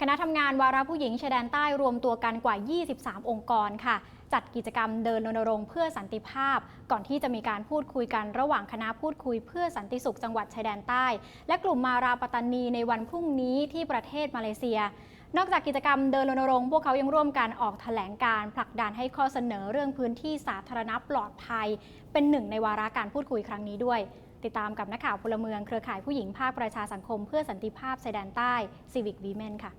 คณะทำงานวาระผู้หญิงชายแดนใต้รวมตัวกันกว่า 23 องค์กรค่ะ จัดกิจกรรมเดินรณรงค์เพื่อสันติภาพ ก่อนที่จะมีการพูดคุยกันระหว่างคณะพูดคุยเพื่อสันติสุขจังหวัดชายแดนใต้ และกลุ่มมาราปตานีในวันพรุ่งนี้ที่ประเทศมาเลเซีย นอกจากกิจกรรมเดินรณรงค์พวกเขายังร่วมกันออกแถลงการผลักดันให้ข้อเสนอเรื่องพื้นที่สาธารณะปลอดภัย เป็นหนึ่งในวาระการพูดคุยครั้งนี้ด้วยติดตามกับนักข่าวพลเมืองเครือข่ายผู้หญิงภาคประชาสังคมเพื่อสันติภาพชายแดนใต้ Civic Women ค่ะ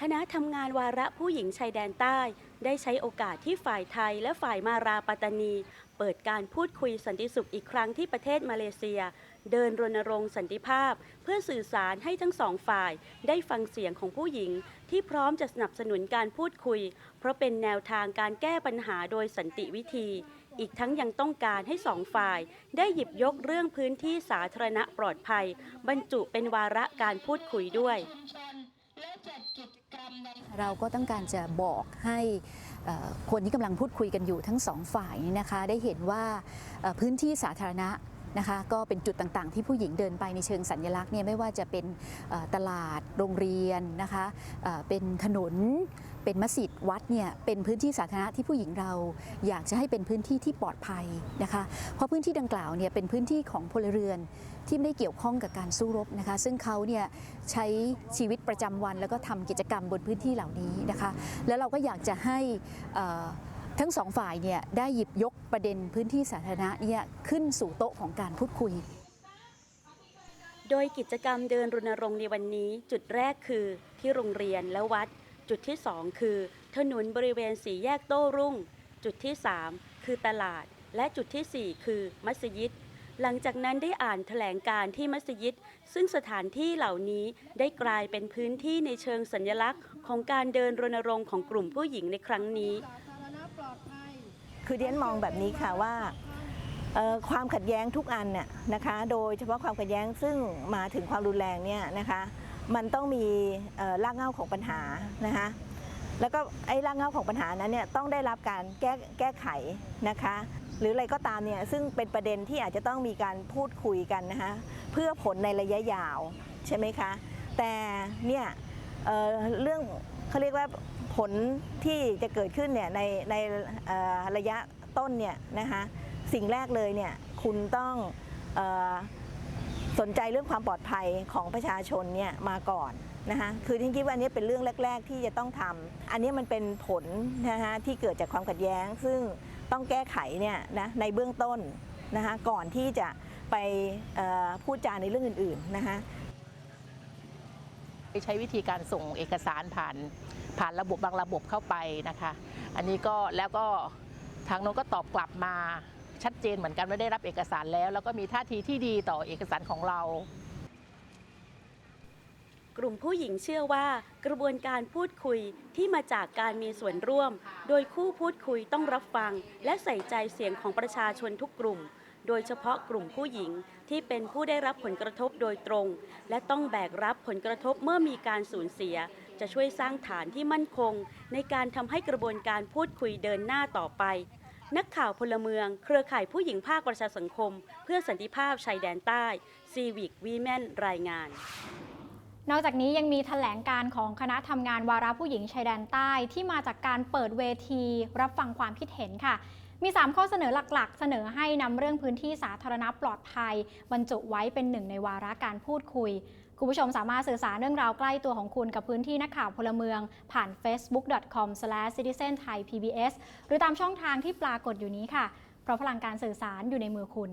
คณะทำงานวาระผู้หญิงชายแดนใต้ ได้ใช้โอกาสที่ฝ่ายไทยและฝ่ายมาราปัตตานี เปิดการพูดคุยสันติสุขอีกครั้งที่ประเทศมาเลเซีย เดินรณรงค์สันติภาพ เพื่อสื่อสารให้ทั้งสองฝ่าย ได้ฟังเสียงของผู้หญิง ที่พร้อมจะสนับสนุนการพูดคุย เพราะเป็นแนวทางการแก้ปัญหาโดยสันติวิธี อีกทั้งยังต้องการให้สองฝ่าย ได้หยิบยกเรื่องพื้นที่สาธารณะปลอดภัย บรรจุเป็นวาระการพูดคุยด้วย เราก็ต้องการจะบอกให้คนที่กำลังพูดคุยกันอยู่ทั้งสองฝ่ายนี่นะคะ ได้เห็นว่าพื้นที่สาธารณะ นะคะก็เป็นจุดต่างๆ ที่ผู้หญิงเดินไปในเชิงสัญลักษณ์เนี่ยไม่ว่าจะเป็นตลาดโรงเรียนนะคะเป็นถนน เป็นมัสยิดวัดเนี่ยเป็นพื้นที่สาธารณะที่ผู้หญิงเรา อยากจะให้เป็นพื้นที่ที่ปลอดภัยนะคะเพราะพื้นที่ดังกล่าวเนี่ยเป็นพื้นที่ของพลเรือนที่ไม่ได้เกี่ยวข้องกับการสู้รบนะคะ ซึ่งเขาเนี่ยใช้ชีวิตประจำวันแล้วก็ทำกิจกรรมบนพื้นที่เหล่านี้นะคะ แล้วเราก็อยากจะให้อ่อ ทั้งสองฝ่ายเนี่ยได้หยิบยกประเด็นพื้นที่สาธารณะเนี่ยขึ้นสู่โต๊ะของการพูดคุย โดยกิจกรรมเดินรณรงค์ในวันนี้ จุดแรกคือที่โรงเรียนและวัด จุดที่ 2 คือ ถนนบริเวณสีแยกโต้รุ่ง จุดที่ 3 คือตลาด และจุดทีสี่4 คือมัสยิดหลังจากนั้นได้อ่านแถลงการที่มัสยิด ซึ่งสถานที่เหล่านี้ได้กลายเป็นพื้นที่ในเชิงสัญลักษณ์ ของการเดินรณรงค์ของกลุ่มผู้หญิงในครั้งนี้ คือเดียนมองแบบนี้ค่ะว่าความขัดแย้งทุกอันน่ะนะคะ โดยเฉพาะความขัดแย้งซึ่งมาถึงความรุนแรงเนี่ยนะคะ มันต้องมีเอ่อรากเหง้าของปัญหานะคะแล้วก็ไอ้รากเหง้าของปัญหานั้นเนี่ยต้องได้รับการแก้แก้ไขนะคะ หรืออะไรก็ตามเนี่ยซึ่งเป็นประเด็นที่อาจจะต้องมีการพูดคุยกันนะคะเพื่อผลในระยะยาวใช่ไหมคะ แต่เนี่ย เเรื่องเขาเรียกว่าผลที่จะเกิดขึ้นเนี่ยในในระยะต้นเนี่ยนะคะสิ่งแรกเลยเนี่ยคุณต้องออสนใจเรื่องความปลอดภัยของประชาชนเนี่ยมาก่อนนะคะคือที่คิดว่าอันนี้เป็นเรื่องแรก ๆ ที่จะต้องทำอันนี้มันเป็นผลนะคะที่เกิดจากความขัดแย้ง ซึ่งต้องแก้ไขเนี่ยนะในเบื้องต้นนะคะก่อนที่จะไปพูดจาในเรื่องอื่นๆนะคะ ใช้วิธีการส่งเอกสารผ่านผ่านระบบบางระบบเข้าไปนะคะ อันนี้ก็แล้วก็ทางโน้นก็ตอบกลับมาชัดเจนเหมือนกันว่าได้รับเอกสารแล้ว แล้วก็มีท่าทีที่ดีต่อเอกสารของเรา กลุ่มผู้หญิงเชื่อว่ากระบวนการพูดคุยที่มาจากการมีส่วนร่วม โดยคู่พูดคุยต้องรับฟัง และใส่ใจเสียงของประชาชนทุกกลุ่ม โดยเฉพาะกลุ่มผู้หญิงที่เป็นผู้ได้รับผลกระทบโดยตรง และต้องแบกรับผลกระทบเมื่อมีการสูญเสีย จะช่วยสร้างฐานที่มั่นคง ในการทำให้กระบวนการพูดคุยเดินหน้าต่อไป นักข่าวพลเมือง เครือข่ายผู้หญิงภาคประชาสังคม เพื่อสันติภาพชายแดนใต้ซีวิกวีแมนรายงานนอกจากนี้ยังมีแถลงการของคณะทำงานวาระผู้หญิงชายแดนใต้ที่มาจากการเปิดเวที รับฟังความคิดเห็นค่ะ มี 3 ข้อเสนอหลักๆ เสนอให้นำเรื่องพื้นที่สาธารณะปลอดภัย บรรจุไว้เป็นหนึ่งในวาระการพูดคุยคุณผู้ชมสามารถสื่อสารเรื่องราวใกล้ตัวของคุณกับพื้นที่นักข่าวพลเมือง ผ่าน facebook.com/citizenthaipbs หรือตามช่องทางที่ปรากฏอยู่นี้ค่ะ เพราะพลังการสื่อสารอยู่ในมือคุณ